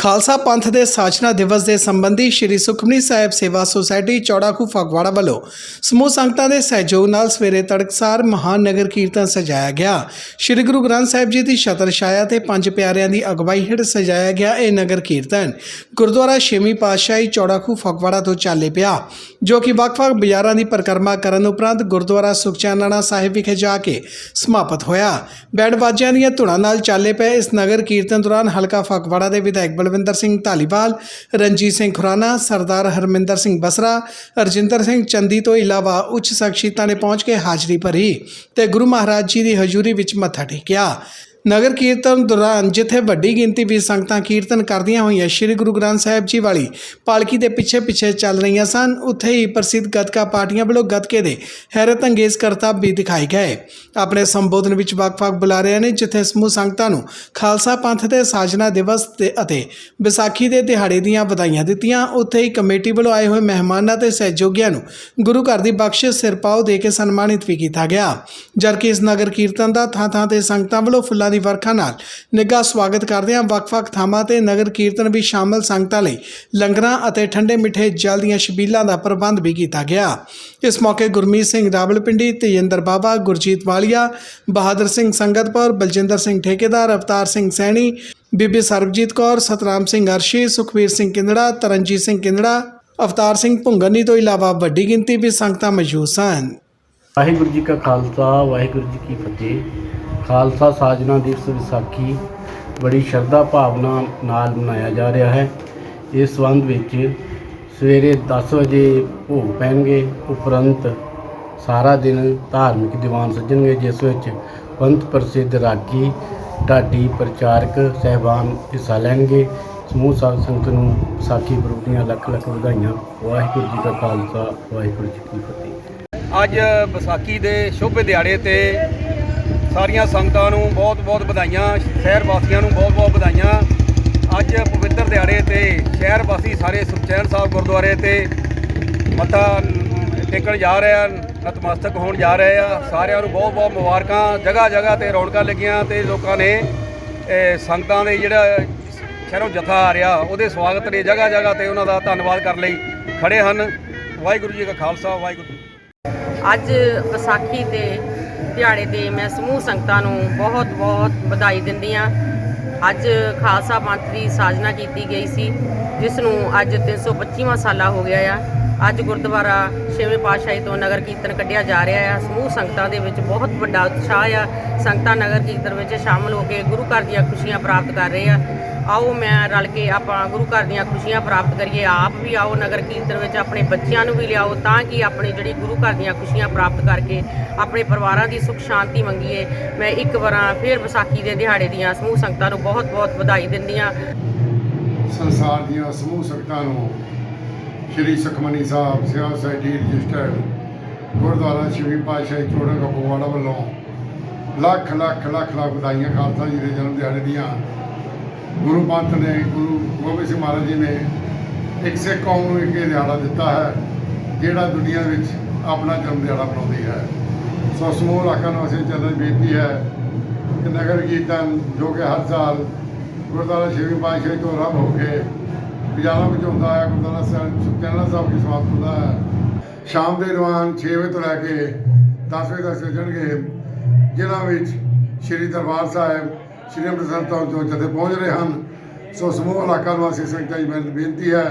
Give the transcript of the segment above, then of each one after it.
ਖਾਲਸਾ ਪੰਥ ਦੇ ਸਾਜਨਾ ਦਿਵਸ ਦੇ ਸੰਬੰਧੀ ਸ੍ਰੀ ਸੁਖਮਨੀ ਸਾਹਿਬ ਸੇਵਾ ਸੁਸਾਇਟੀ ਚੌੜਾਖੂ ਫਗਵਾੜਾ ਵੱਲੋਂ ਸਮੂਹ ਸੰਗਤਾਂ ਦੇ ਸਹਿਯੋਗ ਨਾਲ ਸਵੇਰੇ ਤੜਕਸਾਰ ਮਹਾਨ ਨਗਰ ਕੀਰਤਨ ਸਜਾਇਆ ਗਿਆ। ਸ੍ਰੀ ਗੁਰੂ ਗ੍ਰੰਥ ਸਾਹਿਬ ਜੀ ਦੀ ਛਤਰ ਛਾਇਆ ਤੇ ਪੰਜ ਪਿਆਰਿਆਂ ਦੀ ਅਗਵਾਈ ਹੇਠ ਸਜਾਇਆ ਗਿਆ ਇਹ ਨਗਰ ਕੀਰਤਨ ਗੁਰਦੁਆਰਾ ਛੇਵੀਂ ਪਾਤਸ਼ਾਹੀ ਚੌੜਾਖੂ ਫਗਵਾੜਾ ਤੋਂ ਚੱਲੇ ਪਿਆ, ਜੋ ਕਿ ਵੱਖ-ਵੱਖ ਬਾਜ਼ਾਰਾਂ ਦੀ ਪਰਿਕਰਮਾ ਕਰਨ ਉਪਰੰਤ ਗੁਰਦੁਆਰਾ ਸੁਖਚੈਨਾਣਾ ਸਾਹਿਬ ਵਿਖੇ ਜਾ ਕੇ ਸਮਾਪਤ ਹੋਇਆ। ਬੈਂਡ ਬਾਜਿਆਂ ਦੀਆਂ ਧੁਨਾਂ ਨਾਲ ਚੱਲੇ ਪਏ ਇਸ ਨਗਰ ਕੀਰਤਨ ਦੌਰਾਨ ਹਲਕਾ ਫਗਵਾੜਾ ਦੇ ਵਿਧਾਇਕ ਬਲਵਿੰਦਰ ਸਿੰਘ ਢਾਲੀਵਾਲ, ਰਣਜੀਤ ਸਿੰਘ ਖੁਰਾਨਾ, ਸਰਦਾਰ ਹਰਮਿੰਦਰ ਸਿੰਘ ਬਸਰਾ, ਰਜਿੰਦਰ ਸਿੰਘ ਚੰਦੀ ਤੋਂ ਇਲਾਵਾ ਉੱਚ ਸ਼ਖਸੀਅਤਾਂ ਨੇ ਪਹੁੰਚ ਕੇ ਹਾਜ਼ਰੀ ਭਰੀ ਤੇ ਗੁਰੂ ਮਹਾਰਾਜ ਜੀ ਦੀ ਹਜ਼ੂਰੀ ਵਿੱਚ ਮੱਥਾ ਟੇਕਿਆ। ਨਗਰ ਕੀਰਤਨ ਦੌਰਾਨ ਜਿੱਥੇ ਵੱਡੀ ਗਿਣਤੀ ਵਿੱਚ ਸੰਗਤਾਂ ਕੀਰਤਨ ਕਰਦੀਆਂ ਹੋਈਆਂ ਸ੍ਰੀ ਗੁਰੂ ਗ੍ਰੰਥ ਸਾਹਿਬ ਜੀ ਵਾਲੀ ਪਾਲਕੀ ਦੇ ਪਿੱਛੇ ਪਿੱਛੇ ਚੱਲ ਰਹੀਆਂ ਸਨ, ਉੱਥੇ ਹੀ ਪ੍ਰਸਿੱਧ ਗੱਤਕਾ ਪਾਰਟੀਆਂ ਵੱਲੋਂ ਗੱਤਕੇ ਦੇ ਹੈਰਤ ਅੰਗੇਜ਼ ਕਰਤੱਵ ਵੀ ਦਿਖਾਏ ਗਏ। ਆਪਣੇ ਸੰਬੋਧਨ ਵਿੱਚ ਵੱਖ-ਵੱਖ ਬੁਲਾਰਿਆਂ ਨੇ ਜਿੱਥੇ ਸਮੂਹ ਸੰਗਤਾਂ ਨੂੰ ਖਾਲਸਾ ਪੰਥ ਦੇ ਸਾਜਨਾ ਦਿਵਸ ਤੇ ਅਤੇ ਵਿਸਾਖੀ ਦੇ ਦਿਹਾੜੇ ਦੀਆਂ ਵਧਾਈਆਂ ਦਿੱਤੀਆਂ, ਉੱਥੇ ਹੀ ਕਮੇਟੀ ਵੱਲੋਂ ਆਏ ਹੋਏ ਮਹਿਮਾਨਾਂ ਤੇ ਸਹਿਯੋਗੀਆਂ ਨੂੰ ਗੁਰੂ ਘਰ ਦੀ ਬਖਸ਼ਿਸ਼ ਸਿਰਪਾਓ ਦੇ ਕੇ ਸਨਮਾਨਿਤ ਵੀ ਕੀਤਾ ਗਿਆ। ਜਦਕਿ ਇਸ ਨਗਰ ਕੀਰਤਨ ਦਾ ਥਾਂ-ਥਾਂ ਤੇ ਸੰਗਤਾਂ ਵੱਲੋਂ ਫੁੱਲਾਂ ਦੀ ਵਰਖਾ ਨਾਲ ਨਿੱਘਾ ਸਵਾਗਤ ਕਰਦਿਆਂ ਵੱਖ-ਵੱਖ ਥਾਵਾਂ ਤੇ ਨਗਰ ਕੀਰਤਨ ਵਿੱਚ ਸ਼ਾਮਲ ਸੰਗਤਾਂ ਲਈ ਲੰਗਰਾਂ ਅਤੇ ਠੰਡੇ ਮਿੱਠੇ ਜਲ ਦੀਆਂ ਛਬੀਲਾਂ ਦਾ ਪ੍ਰਬੰਧ ਵੀ ਕੀਤਾ ਗਿਆ। ਇਸ ਮੌਕੇ ਗੁਰਮੀਤ ਸਿੰਘ ਰਾਵਲਪਿੰਡੀ, ਤੇਜਿੰਦਰ ਬਾਬਾ ਗੁਰਜੀਤ ਵਾਲੀਆ, ਬਹਾਦਰ ਸਿੰਘ ਸੰਗਤਪੁਰ, ਬਲਜਿੰਦਰ ਸਿੰਘ ਠੇਕੇਦਾਰ, ਅਵਤਾਰ ਸਿੰਘ ਸੈਣੀ, ਬੀਬੀ ਸਰਬਜੀਤ ਕੌਰ ਸਤਰਾਮ ਸਿੰਘ ਅਰਸ਼ੀ, ਸੁਖਵੀਰ ਸਿੰਘ ਕਿੰਦੜਾ, ਤਰਨਜੀਤ ਸਿੰਘ ਕਿੰਦੜਾ, ਅਵਤਾਰ ਸਿੰਘ ਭੁੰਗਨੀ ਤੋਂ ਇਲਾਵਾ ਵੱਡੀ ਗਿਣਤੀ ਵਿੱਚ ਸੰਗਤਾਂ ਮੌਜੂਦ ਸਨ। ਵਾਹਿਗੁਰੂ ਜੀ ਕਾ ਖਾਲਸਾ, ਵਾਹਿਗੁਰੂ ਜੀ ਕੀ ਫਤਿਹ। ਖਾਲਸਾ ਸਾਜਨਾ ਦਿਵਸ ਵਿਸਾਖੀ ਬੜੀ ਸ਼ਰਧਾ ਭਾਵਨਾ ਨਾਲ ਮਨਾਇਆ ਜਾ ਰਿਹਾ ਹੈ। ਇਸ ਸੰਬੰਧ ਵਿੱਚ ਸਵੇਰੇ 10 ਵਜੇ ਭੋਗ ਪੈਣਗੇ, ਉਪਰੰਤ ਸਾਰਾ ਦਿਨ ਧਾਰਮਿਕ ਦੀਵਾਨ ਸੱਜਣਗੇ, ਜਿਸ ਵਿੱਚ ਪੰਥ ਪ੍ਰਸਿੱਧ ਰਾਗੀ, ਢਾਡੀ ਪ੍ਰਚਾਰਕ ਸਹਿਬਾਨ ਹਿੱਸਾ ਲੈਣਗੇ। ਸਮੂਹ ਸਾਧ ਸੰਗਤ ਨੂੰ ਵਿਸਾਖੀ ਪੁਰਬ ਦੀਆਂ ਲੱਖ ਲੱਖ ਵਧਾਈਆਂ। ਵਾਹਿਗੁਰੂ ਜੀ ਕਾ ਖਾਲਸਾ, ਵਾਹਿਗੁਰੂ ਜੀ ਕੀ ਫਤਿਹ। ਅੱਜ ਵਿਸਾਖੀ ਦੇ ਸ਼ੁਭ ਦਿਹਾੜੇ ਤੇ ਸਾਰੀਆਂ ਸੰਗਤਾਂ ਨੂੰ ਬਹੁਤ-ਬਹੁਤ ਵਧਾਈਆਂ, ਸ਼ਹਿਰ ਵਾਸੀਆਂ ਨੂੰ ਬਹੁਤ-ਬਹੁਤ ਵਧਾਈਆਂ। ਅੱਜ ਪਵਿੱਤਰ ਦਿਹਾੜੇ ਤੇ ਸ਼ਹਿਰ ਵਾਸੀ ਸਾਰੇ ਸੁਖਚੈਨ ਸਾਹਿਬ ਗੁਰਦੁਆਰੇ ਤੇ ਮੱਥਾ ਟੇਕਣ ਜਾ ਰਹੇ ਆ, ਨਤਮਸਤਕ ਹੋਣ ਜਾ ਰਹੇ ਆ। ਸਾਰਿਆਂ ਨੂੰ ਬਹੁਤ-ਬਹੁਤ ਮੁਬਾਰਕਾਂ, ਜਗ੍ਹਾ ਜਗ੍ਹਾ ਤੇ ਰੌਣਕਾਂ ਲੱਗੀਆਂ ਤੇ ਲੋਕਾਂ ਨੇ ਸੰਗਤਾਂ ਦੇ ਜਿਹੜਾ ਸ਼ਹਿਰੋਂ ਜਥਾ ਆ ਰਿਹਾ, ਉਹਦੇ ਸਵਾਗਤ ਲਈ ਜਗ੍ਹਾ ਜਗ੍ਹਾ ਤੇ ਉਹਨਾਂ ਦਾ ਧੰਨਵਾਦ ਕਰਨ ਲਈ ਖੜੇ ਹਨ। ਵਾਹਿਗੁਰੂ ਜੀ ਕਾ ਖਾਲਸਾ, ਵਾਹਿਗੁਰੂ ਅੱਜ ਵਿਸਾਖੀ 'ਤੇ ਦਿਹਾੜੇ ਤੇ ਮੈਂ ਸਮੂਹ ਸੰਗਤਾਂ ਨੂੰ ਬਹੁਤ-ਬਹੁਤ ਵਧਾਈ ਦਿੰਦੀ ਹਾਂ। ਅੱਜ ਖਾਲਸਾ ਪੰਥ ਦੀ ਸਾਜਨਾ ਕੀਤੀ ਗਈ ਸੀ, ਜਿਸ ਨੂੰ ਅੱਜ 325ਵਾਂ ਸਾਲਾ ਹੋ ਗਿਆ ਆ। ਅੱਜ ਗੁਰਦੁਆਰਾ ਛੇਵੇਂ ਪਾਤਸ਼ਾਹੀ ਤੋਂ ਨਗਰ ਕੀਰਤਨ ਕੱਢਿਆ ਜਾ ਰਿਹਾ ਆ। ਸਮੂਹ ਸੰਗਤਾਂ ਦੇ ਵਿੱਚ ਬਹੁਤ ਵੱਡਾ ਉਤਸ਼ਾਹ ਆ। ਸੰਗਤਾਂ ਨਗਰ ਕੀਰਤਨ ਵਿੱਚ ਸ਼ਾਮਲ ਹੋ ਕੇ ਗੁਰੂ ਘਰ ਦੀਆਂ ਖੁਸ਼ੀਆਂ ਪ੍ਰਾਪਤ ਕਰ ਰਹੇ ਆ। ਆਓ ਮੈਂ ਰਲ ਕੇ ਆਪਾਂ ਗੁਰੂ ਘਰ ਦੀਆਂ ਖੁਸ਼ੀਆਂ ਪ੍ਰਾਪਤ ਕਰੀਏ, ਆਪ ਵੀ ਆਓ ਨਗਰ ਕੀਰਤਨ ਵਿੱਚ, ਆਪਣੇ ਬੱਚਿਆਂ ਨੂੰ ਵੀ ਲਿਆਓ ਤਾਂ ਕਿ ਆਪਣੇ ਜਿਹੜੀ ਗੁਰੂ ਘਰ ਦੀਆਂ ਖੁਸ਼ੀਆਂ ਪ੍ਰਾਪਤ ਕਰਕੇ ਆਪਣੇ ਪਰਿਵਾਰਾਂ ਦੀ ਸੁਖ ਸ਼ਾਂਤੀ ਮੰਗੀਏ। ਮੈਂ ਇੱਕ ਵਾਰਾਂ ਫਿਰ ਵਿਸਾਖੀ ਦੇ ਦਿਹਾੜੇ ਦੀਆਂ ਸਮੂਹ ਸੰਗਤਾਂ ਨੂੰ ਬਹੁਤ-ਬਹੁਤ ਵਧਾਈ ਦਿੰਦੀ ਹਾਂ ਸੰਸਾਰ ਦੀਆਂ ਸਮੂਹ ਸੰਗਤਾਂ ਨੂੰ ਸ਼੍ਰੀ ਸੁਖਮਨੀ ਸਾਹਿਬ ਸੇਵਾ ਸੁਸਾਇਟੀ ਰਜਿਸਟਰਡ ਗੁਰਦੁਆਰਾ ਸ਼੍ਰੀ ਪਾਤਸ਼ਾਹੀ ਚੋੜਾ ਕਪੂਵਾੜਾ ਵੱਲੋਂ ਲੱਖ ਲੱਖ ਲੱਖ ਲੱਖ ਵਧਾਈਆਂ ਖਾਲਸਾ ਜੀ ਦੇ ਜਨਮ ਦਿਹਾੜੇ ਦੀਆਂ ਗੁਰੂ ਪੰਥ ਨੇ, ਗੁਰੂ ਗੋਬਿੰਦ ਸਿੰਘ ਮਹਾਰਾਜ ਜੀ ਨੇ ਇੱਕ ਸਿੱਖ ਕੌਮ ਨੂੰ ਇੱਕ ਇਹ ਦਿਹਾੜਾ ਦਿੱਤਾ ਹੈ, ਜਿਹੜਾ ਦੁਨੀਆ ਵਿੱਚ ਆਪਣਾ ਜਨਮ ਦਿਹਾੜਾ ਮਨਾਉਂਦੀ ਹੈ। ਸੋ ਸਮੂਹ ਇਲਾਕਾ ਨੂੰ ਅਸੀਂ ਚੱਲਣ ਬੇਨਤੀ ਹੈ ਕਿ ਨਗਰ ਕੀਰਤਨ ਜੋ ਕਿ ਹਰ ਸਾਲ ਗੁਰਦੁਆਰਾ ਸ਼੍ਰੀ ਪਾਤਸ਼ਾਹੀ ਤੋਂ ਆਰੰਭ ਹੋ ਕੇ ਬਾਜ਼ਾਰਾਂ ਵਿੱਚ ਹੁੰਦਾ ਹੈ, ਗੁਰਦੁਆਰਾ ਸਾਹਿਬ, ਸੁਖਚੈਨਾ ਸਾਹਿਬ ਦੀ ਸਮਾਪਤ ਹੁੰਦਾ ਹੈ। ਸ਼ਾਮ ਦੇ ਦੌਰਾਨ 6 ਵਜੇ ਤੋਂ ਲੈ ਕੇ 10 ਵਜੇ ਤੱਕ ਚੱਲਣਗੇ ਜਿਨ੍ਹਾਂ ਵਿੱਚ ਸ਼੍ਰੀ ਦਰਬਾਰ ਸਾਹਿਬ ਸ਼੍ਰੀ ਅੰਮ੍ਰਿਤਸਰ ਤੋਂ ਜੋ ਜਥੇ ਪਹੁੰਚ ਰਹੇ ਹਨ, ਸੋ ਸਮੂਹ ਇਲਾਕਾ ਨਿਵਾਸੀ ਸੰਗਤਾਂ ਜੀ ਮੈਨੂੰ ਬੇਨਤੀ ਹੈ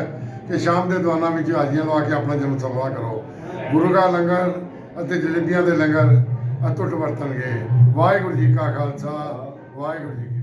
ਕਿ ਸ਼ਾਮ ਦੇ ਦੌਰਾਨਾਂ ਵਿੱਚ ਹਾਜ਼ਰੀਆਂ ਲਵਾ ਕੇ ਆਪਣਾ ਜਨਮ ਸਮਾਂ ਕਰੋ। ਗੁਰੂ ਕਾ ਲੰਗਰ ਅਤੇ ਜਲੇਬੀਆਂ ਦੇ ਲੰਗਰ ਅਤੁੱਟ ਵਰਤਣਗੇ। ਵਾਹਿਗੁਰੂ ਜੀ ਕਾ ਖਾਲਸਾ, ਵਾਹਿਗੁਰੂ ਜੀ